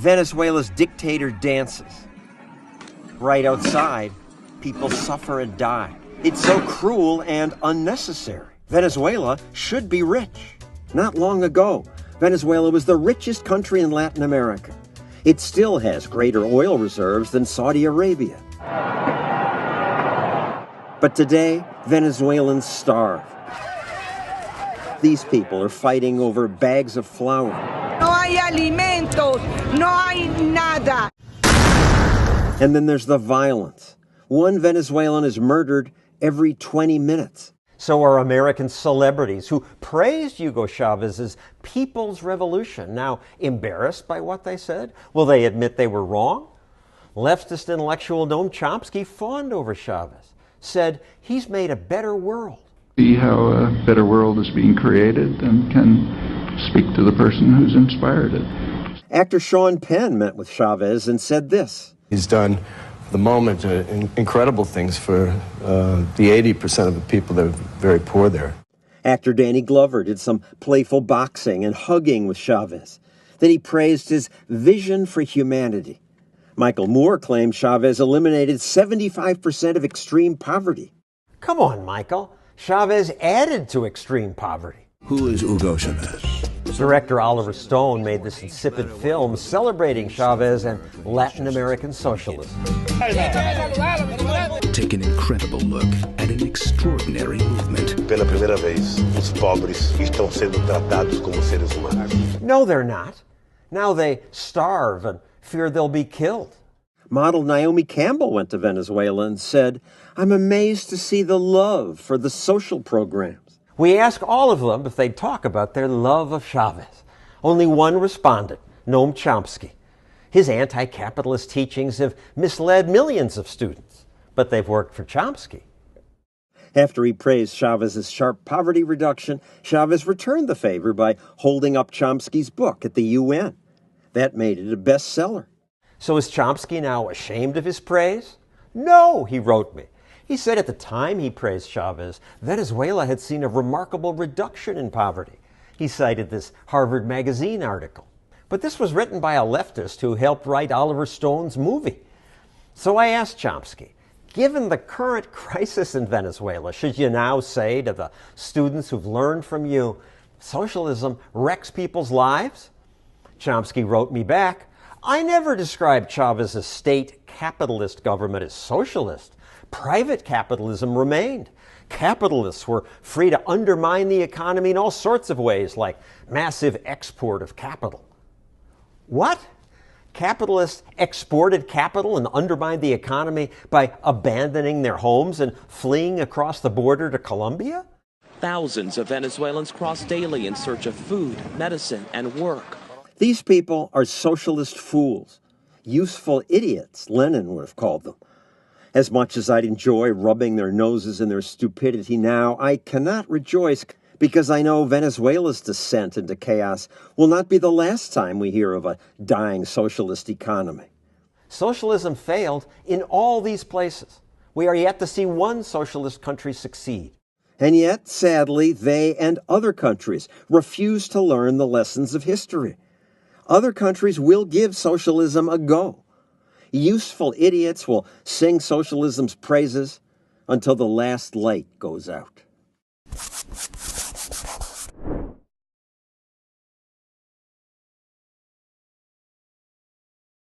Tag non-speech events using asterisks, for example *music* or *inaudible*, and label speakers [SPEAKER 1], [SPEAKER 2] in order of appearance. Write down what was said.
[SPEAKER 1] Venezuela's dictator dances. Right outside, people suffer and die. It's so cruel and unnecessary. Venezuela should be rich. Not long ago, Venezuela was the richest country in Latin America. It still has greater oil reserves than Saudi Arabia. But today, Venezuelans starve. These people are fighting over bags of flour.
[SPEAKER 2] No hay alimentos, no hay nada.
[SPEAKER 1] And then there's the violence. One Venezuelan is murdered every 20 minutes. So are American celebrities who praised Hugo Chavez's People's Revolution now embarrassed by what they said? Will they admit they were wrong? Leftist intellectual Noam Chomsky fawned over Chavez, said he's made a better world.
[SPEAKER 3] See how a better world is being created and can speak to the person who's inspired it.
[SPEAKER 1] Actor Sean Penn met with Chavez and said this.
[SPEAKER 4] He's done the moment, uh, in, incredible things for uh, the 80% of the people that are very poor there.
[SPEAKER 1] Actor Danny Glover did some playful boxing and hugging with Chavez. Then he praised his vision for humanity. Michael Moore claimed Chavez eliminated 75% of extreme poverty. Come on, Michael. Chavez added to extreme poverty.
[SPEAKER 5] Who is Hugo Chavez?
[SPEAKER 1] Director Oliver Stone made this insipid film celebrating Chavez and Latin American socialism.
[SPEAKER 5] Take an incredible look at an extraordinary movement.
[SPEAKER 6] Pela primeira vez, os pobres estão sendo tratados como seres humanos.
[SPEAKER 1] No, they're not. Now they starve and fear they'll be killed. Model Naomi Campbell went to Venezuela and said, I'm amazed to see the love for the social programs. We asked all of them if they'd talk about their love of Chavez. Only one responded, Noam Chomsky. His anti capitalist teachings have misled millions of students, but they've worked for Chomsky. After he praised Chavez's sharp poverty reduction, Chavez returned the favor by holding up Chomsky's book at the UN. That made it a bestseller. So is Chomsky now ashamed of his praise? No, he wrote me. He said at the time he praised Chavez, Venezuela had seen a remarkable reduction in poverty. He cited this Harvard Magazine article. But this was written by a leftist who helped write Oliver Stone's movie. So I asked Chomsky, given the current *laughs* crisis in Venezuela, should you now say to the students who've learned from you, socialism wrecks people's lives? Chomsky wrote me back, I never described Chavez's state capitalist government as socialist. Private capitalism remained. Capitalists were free to undermine the economy in all sorts of ways, like massive export of capital. What? Capitalists exported capital and undermined the economy by abandoning their homes and fleeing across the border to Colombia?
[SPEAKER 7] Thousands of Venezuelans cross daily in search of food, medicine, and work.
[SPEAKER 1] These people are socialist fools, useful idiots, Lenin would have called them. As much as I'd enjoy rubbing their noses in their stupidity now, I cannot rejoice because I know Venezuela's descent into chaos will not be the last time we hear of a dying socialist economy. Socialism failed in all these places. We are yet to see one socialist country succeed. And yet, sadly, they and other countries refuse to learn the lessons of history. Other countries will give socialism a go useful idiots will sing socialism's praises until the last light goes out.